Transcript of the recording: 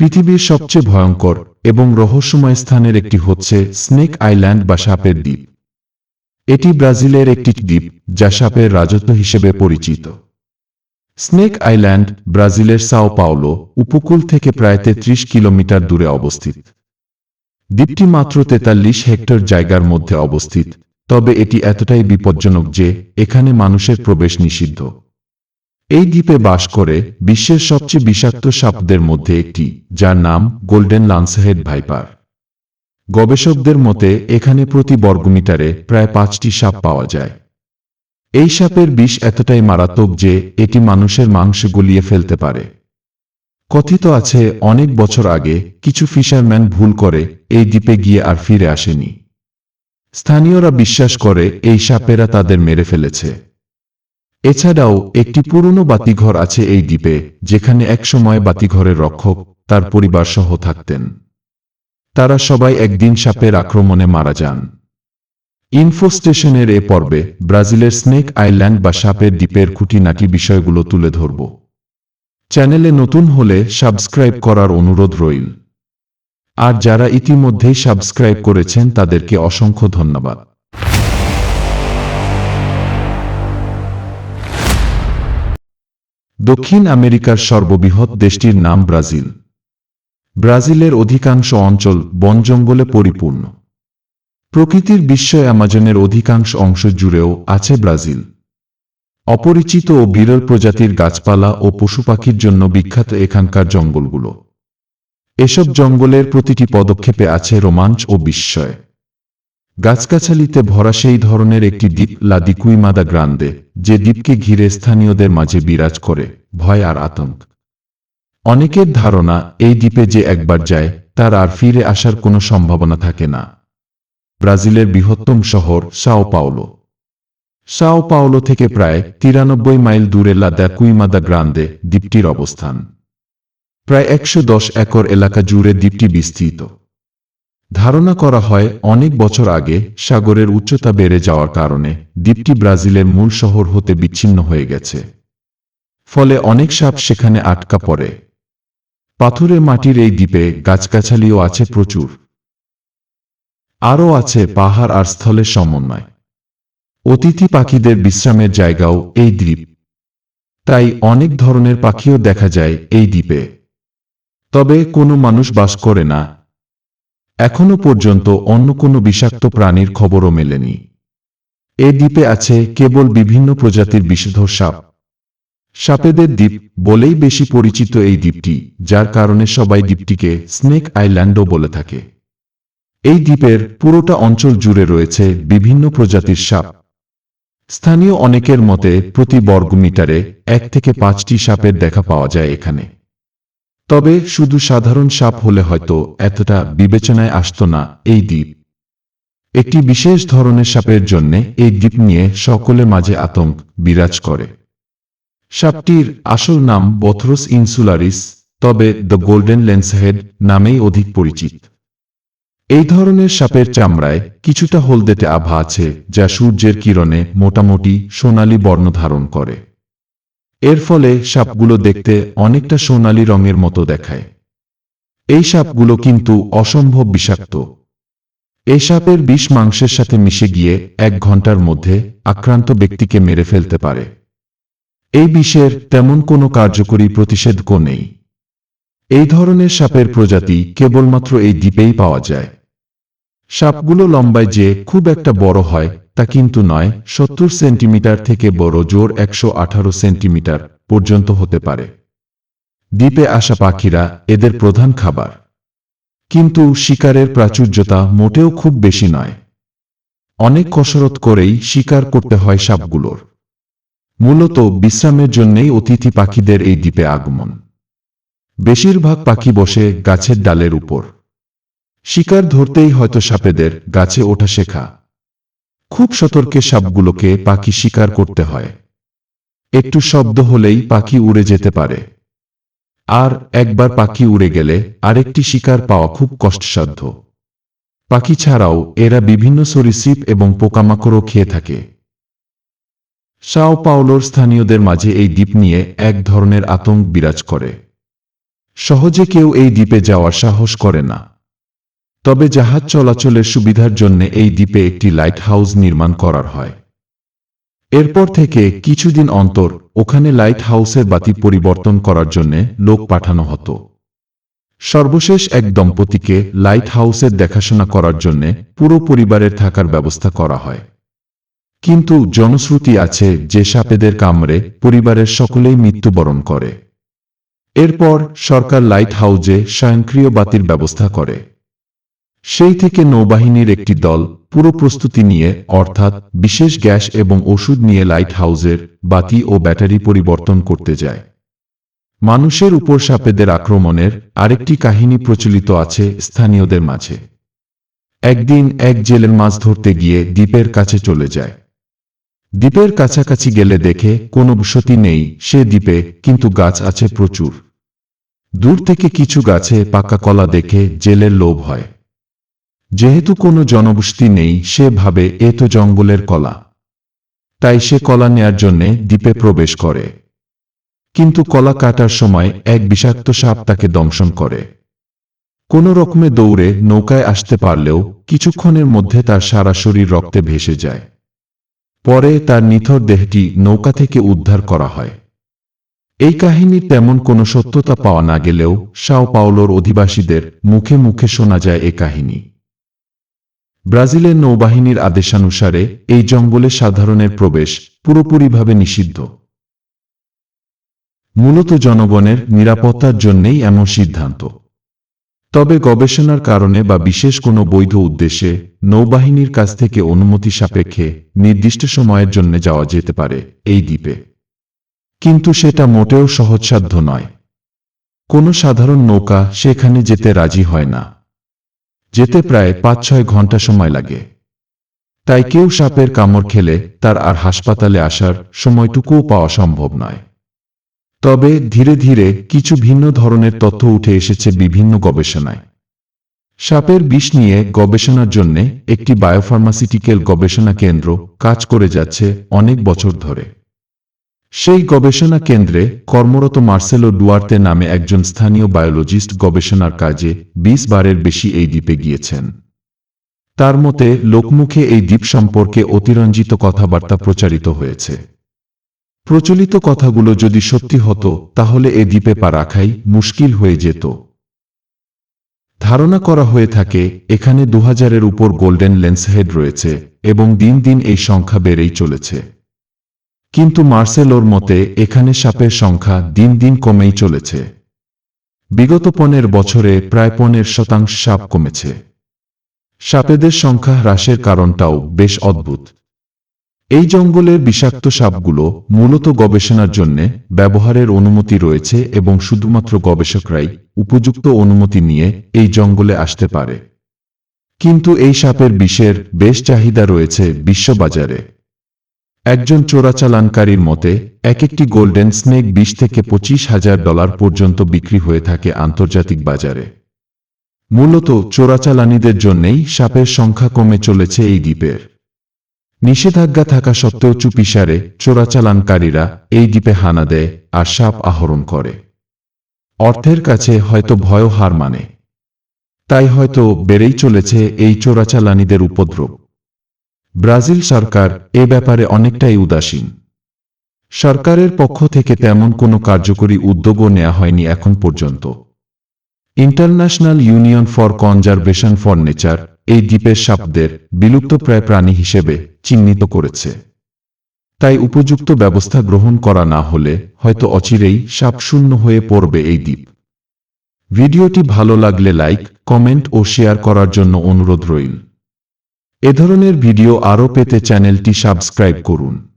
পৃথিবীর সবচেয়ে ভয়ঙ্কর এবং রহস্যময় স্থানের একটি হচ্ছে স্নেক আইল্যান্ড বা সাপের দ্বীপ। এটি ব্রাজিলের একটি দ্বীপ যা সাপের রাজত্ব হিসেবে পরিচিত। স্নেক আইল্যান্ড ব্রাজিলের সাও পাওলো উপকূল থেকে প্রায় তেত্রিশ কিলোমিটার দূরে অবস্থিত। দ্বীপটি মাত্র তেতাল্লিশ হেক্টর জায়গার মধ্যে অবস্থিত, তবে এটি এতটাই বিপজ্জনক যে এখানে মানুষের প্রবেশ নিষিদ্ধ। এই দ্বীপে বাস করে বিশ্বের সবচেয়ে বিষাক্ত সাপদের মধ্যে একটি, যার নাম গোল্ডেন লান্সহেড ভাইপার। গবেষকদের মতে, এখানে প্রতি বর্গমিটারে প্রায় পাঁচটি সাপ পাওয়া যায়। এই সাপের বিষ এতটাই মারাত্মক যে এটি মানুষের মাংস গলিয়ে ফেলতে পারে। কথিত আছে, অনেক বছর আগে কিছু ফিশারম্যান ভুল করে এই দ্বীপে গিয়ে আর ফিরে আসেনি। স্থানীয়রা বিশ্বাস করে এই সাপেরা তাদের মেরে ফেলেছে। এছাড়াও একটি পুরনো বাতিঘর আছে এই দ্বীপে, যেখানে একসময় বাতিঘরের রক্ষক, তার পরিবার সহ থাকতেন। তারা সবাই একদিন সাপের আক্রমণে মারা যান। ইনফো স্টেশনের এ পর্বে ব্রাজিলের স্নেক আইল্যান্ড বা সাপের দ্বীপের খুঁটিনাটি বিষয়গুলো তুলে ধরব। চ্যানেলে নতুন হলে সাবস্ক্রাইব করার অনুরোধ রইল। আর যারা ইতিমধ্যেই সাবস্ক্রাইব করেছেন তাদেরকে অসংখ্য ধন্যবাদ। দক্ষিণ আমেরিকার সর্ববৃহৎ দেশটির নাম ব্রাজিল। ব্রাজিলের অধিকাংশ অঞ্চল বন জঙ্গলে পরিপূর্ণ। প্রকৃতির বিশ্ব অ্যামাজনের অধিকাংশ অংশ জুড়েও আছে ব্রাজিল। অপরিচিত ও বিরল প্রজাতির গাছপালা ও পশু পাখির জন্য বিখ্যাত এখানকার জঙ্গলগুলো। এসব জঙ্গলের প্রতিটি পদক্ষেপে আছে রোমাঞ্চ ও বিস্ময়। গাছগাছালিতে ভরা সেই ধরনের একটি দ্বীপ লা দিকুইমাদা গ্রান্দে, যে দ্বীপকে ঘিরে স্থানীয়দের মাঝে বিরাজ করে, ভয় আর আতঙ্ক। অনেকের ধারণা, এই দ্বীপে যে একবার যায়, তার আর ফিরে আসার কোনো সম্ভাবনা থাকে না। ব্রাজিলের বৃহত্তম শহর সাও পাওলো। সাও পাওলো থেকে প্রায় তিরানব্বই মাইল দূরে লা দ্যাকুইমাদা গ্রান্দে দ্বীপটির অবস্থান। প্রায় একশো দশ একর এলাকা জুড়ে দ্বীপটি বিস্তৃত। ধারণা করা হয় অনেক বছর আগে সাগরের উচ্চতা বেড়ে যাওয়ার কারণে দ্বীপটি ব্রাজিলের মূল শহর হতে বিচ্ছিন্ন হয়ে গেছে। ফলে অনেক সাপ সেখানে আটকা পড়ে। পাথুরে মাটির এই দ্বীপে গাছগাছালিও আছে প্রচুর। আরও আছে পাহাড় আর স্থলের সমন্বয়। অতিথি পাখিদের বিশ্রামের জায়গাও এই দ্বীপ। তাই অনেক ধরনের পাখিও দেখা যায় এই দ্বীপে। তবে কোনো মানুষ বাস করে না এখনও পর্যন্ত অন্য কোনো বিষাক্ত প্রাণীর খবরও মেলেনি। এ দ্বীপে আছে কেবল বিভিন্ন প্রজাতির বিষধর সাপ। সাপেদের দ্বীপ বলেই বেশি পরিচিত এই দ্বীপটি, যার কারণে সবাই দ্বীপটিকে স্নেক আইল্যান্ডও বলে থাকে। এই দ্বীপের পুরোটা অঞ্চল জুড়ে রয়েছে বিভিন্ন প্রজাতির সাপ। স্থানীয় অনেকের মতে প্রতি বর্গমিটারে এক থেকে পাঁচটি সাপের দেখা পাওয়া যায় এখানে। তবে শুধু সাধারণ সাপ হলে হয়তো এতটা বিবেচনায় আসত না এই দ্বীপ। একটি বিশেষ ধরনের সাপের জন্য এই দ্বীপ নিয়ে সকলের মাঝে আতঙ্ক বিরাজ করে। সাপটির আসল নাম বথরস ইনসুলারিস তবে দ্য গোল্ডেন লেন্সহেড নামেই অধিক পরিচিত। এই ধরনের সাপের চামড়ায় কিছুটা হলদেটে আভা আছে যা সূর্যের কিরণে মোটামুটি সোনালী বর্ণ ধারণ করে। এর ফলে সাপগুলো দেখতে অনেকটা সোনালী রঙের মতো দেখায়। এই সাপগুলো কিন্তু অসম্ভব বিষাক্ত। এই সাপের বিষ মাংসের সাথে মিশে গিয়ে এক ঘণ্টার মধ্যে আক্রান্ত ব্যক্তিকে মেরে ফেলতে পারে। এই বিষের তেমন কোনো কার্যকরী প্রতিষেধকও নেই। এই ধরনের সাপের প্রজাতি কেবলমাত্র এই দ্বীপেই পাওয়া যায়। সাপগুলো লম্বায় যে খুব একটা বড় হয়, তা কিন্তু নয়, সত্তর সেন্টিমিটার থেকে বড় জোর একশো আঠারো সেন্টিমিটার পর্যন্ত হতে পারে। দ্বীপে আসা পাখিরা এদের প্রধান খাবার। কিন্তু শিকারের প্রাচুর্যতা মোটেও খুব বেশি নয়। অনেক কসরত করেই শিকার করতে হয় সাপগুলোর। মূলত বিশ্রামের জন্যেই অতিথি পাখিদের এই দ্বীপে আগমন। বেশিরভাগ পাখি বসে গাছের ডালের উপর। শিকার ধরতেই হয়তো সাপেদের গাছে ওঠা শেখা। খুব সতর্কে সাপগুলোকে পাখি শিকার করতে হয়। একটু শব্দ হলেই পাখি উড়ে যেতে পারে। আর একবার পাখি উড়ে গেলে আরেকটি শিকার পাওয়া খুব কষ্টসাধ্য। পাখি ছাড়াও এরা বিভিন্ন সরীসৃপ এবং পোকামাকড়ও খেয়ে থাকে। সাও পাওলোর স্থানীয়দের মাঝে এই দ্বীপ নিয়ে এক ধরনের আতঙ্ক বিরাজ করে। সহজে কেউ এই দ্বীপে যাওয়ার সাহস করে না। তবে জাহাজ চলাচলের সুবিধার জন্য এই দ্বীপে একটি লাইট হাউস নির্মাণ করার হয়। এরপর থেকে কিছুদিন অন্তর ওখানে লাইট হাউসের বাতি পরিবর্তন করার জন্য লোক পাঠানো হতো। সর্বশেষ এক দম্পতিকে লাইট হাউসের দেখাশোনা করার জন্য পুরো পরিবারের থাকার ব্যবস্থা করা হয়। কিন্তু জনশ্রুতি আছে যে সাপেদের কামড়ে পরিবারের সকলেই মৃত্যুবরণ করে। এরপর সরকার লাইট হাউজে স্বয়ংক্রিয় বাতির ব্যবস্থা করে। সেই থেকে নৌবাহিনীর একটি দল পুরো প্রস্তুতি নিয়ে, অর্থাৎ বিশেষ গ্যাস এবং ওষুধ নিয়ে লাইট হাউজের বাতি ও ব্যাটারি পরিবর্তন করতে যায়। মানুষের উপর সাপেদের আক্রমণের আরেকটি কাহিনী প্রচলিত আছে স্থানীয়দের মাঝে। একদিন এক জেলের মাছ ধরতে গিয়ে দ্বীপের কাছে চলে যায়। দ্বীপের কাছাকাছি গেলে দেখে কোনো বসতি নেই, সে দ্বীপে কিন্তু গাছ আছে প্রচুর। দূর থেকে কিছু গাছে পাকা কলা দেখে জেলের লোভ হয়। যেহেতু কোনো জনবসতি নেই, সে ভাবে এ তো জঙ্গলের কলা। তাই সে কলা নেয়ার জন্যে দ্বীপে প্রবেশ করে। কিন্তু কলা কাটার সময় এক বিষাক্ত সাপ তাকে দংশন করে। কোনো রকমে দৌড়ে নৌকায় আসতে পারলেও কিছুক্ষণের মধ্যে তার সারা শরীর রক্তে ভেসে যায়। পরে তার নিথর দেহটি নৌকা থেকে উদ্ধার করা হয়। এই কাহিনীর তেমন কোনো সত্যতা পাওয়া না গেলেও সাও পাওলোর অধিবাসীদের মুখে মুখে শোনা যায় এ কাহিনী। ব্রাজিলের নৌবাহিনীর আদেশানুসারে এই জঙ্গলে সাধারণের প্রবেশ পুরোপুরিভাবে নিষিদ্ধ। মূলত জনগণের নিরাপত্তার জন্যেই এমন সিদ্ধান্ত। তবে গবেষণার কারণে বা বিশেষ কোনো বৈধ উদ্দেশ্যে নৌবাহিনীর কাছ থেকে অনুমতি সাপেক্ষে নির্দিষ্ট সময়ের জন্য যাওয়া যেতে পারে এই দ্বীপে। কিন্তু সেটা মোটেও সহজসাধ্য নয়। কোনো সাধারণ নৌকা সেখানে যেতে রাজি হয় না। যেতে প্রায় পাঁচ ছয় ঘণ্টা সময় লাগে। তাই কেউ সাপের কামড় খেলে তার আর হাসপাতালে আসার সময়টুকুও পাওয়া সম্ভব নয়। তবে ধীরে ধীরে কিছু ভিন্ন ধরনের তথ্য উঠে এসেছে বিভিন্ন গবেষণায়। সাপের বিষ নিয়ে গবেষণার জন্য একটি বায়োফার্মাসিটিক্যাল গবেষণা কেন্দ্র কাজ করে যাচ্ছে অনেক বছর ধরে। সেই গবেষণা কেন্দ্রে কর্মরত মার্সেলো ডুয়ার্তে নামে একজন স্থানীয় বায়োলজিস্ট গবেষণার কাজে বিশ বারের বেশি এই দ্বীপে গিয়েছেন। তার মতে, লোকমুখে এই দ্বীপ সম্পর্কে অতিরঞ্জিত কথাবার্তা প্রচারিত হয়েছে। প্রচলিত কথাগুলো যদি সত্যি হতো, তাহলে এ দ্বীপে পা রাখাই মুশকিল হয়ে যেত। ধারণা করা হয়ে থাকে, এখানে দু হাজারের উপর গোল্ডেন লেন্সহেড রয়েছে এবং দিন দিন এই সংখ্যা বেড়েই চলেছে। কিন্তু মার্সেলোর মতে, এখানে সাপের সংখ্যা দিন দিন কমেই চলেছে। বিগত পনেরো বছরে প্রায় পনেরো শতাংশ সাপ কমেছে। সাপেদের সংখ্যা হ্রাসের কারণটাও বেশ অদ্ভুত। এই জঙ্গলের বিষাক্ত সাপগুলো মূলত গবেষণার জন্য ব্যবহারের অনুমতি রয়েছে এবং শুধুমাত্র গবেষকরাই উপযুক্ত অনুমতি নিয়ে এই জঙ্গলে আসতে পারে। কিন্তু এই সাপের বিষের বেশ চাহিদা রয়েছে বিশ্ববাজারে। একজন চোরাচালানকারীর মতে এক একটি গোল্ডেন স্নেক বিশ থেকে পঁচিশ হাজার ডলার পর্যন্ত বিক্রি হয়ে থাকে আন্তর্জাতিক বাজারে। মূলত চোরাচালানিদের জন্যেই সাপের সংখ্যা কমে চলেছে এই দ্বীপের। নিষেধাজ্ঞা থাকা সত্ত্বেও চুপিসারে চোরাচালানকারীরা এই দ্বীপে হানা দেয় আর সাপ আহরণ করে। অর্থের কাছে হয়তো ভয় হার মানে। তাই হয়তো বেড়েই চলেছে এই চোরাচালানিদের উপদ্রব। ব্রাজিল সরকার এ ব্যাপারে অনেকটাই উদাসীন। সরকারের পক্ষ থেকে তেমন কোনো কার্যকরী উদ্যোগও নেওয়া হয়নি এখন পর্যন্ত। International union for conservation for nature, এই দ্বীপের সাপদের বিলুপ্তপ্রায় প্রাণী হিসেবে চিহ্নিত করেছে। তাই উপযুক্ত ব্যবস্থা গ্রহণ করা না হলে হয়তো অচিরেই সাপ শূন্য হয়ে পড়বে এই দ্বীপ। ভিডিওটি ভালো লাগলে লাইক, কমেন্ট ও শেয়ার করার জন্য অনুরোধ রইল। এ ধরনের ভিডিও আরও পেতে চ্যানেলটি সাবস্ক্রাইব করুন।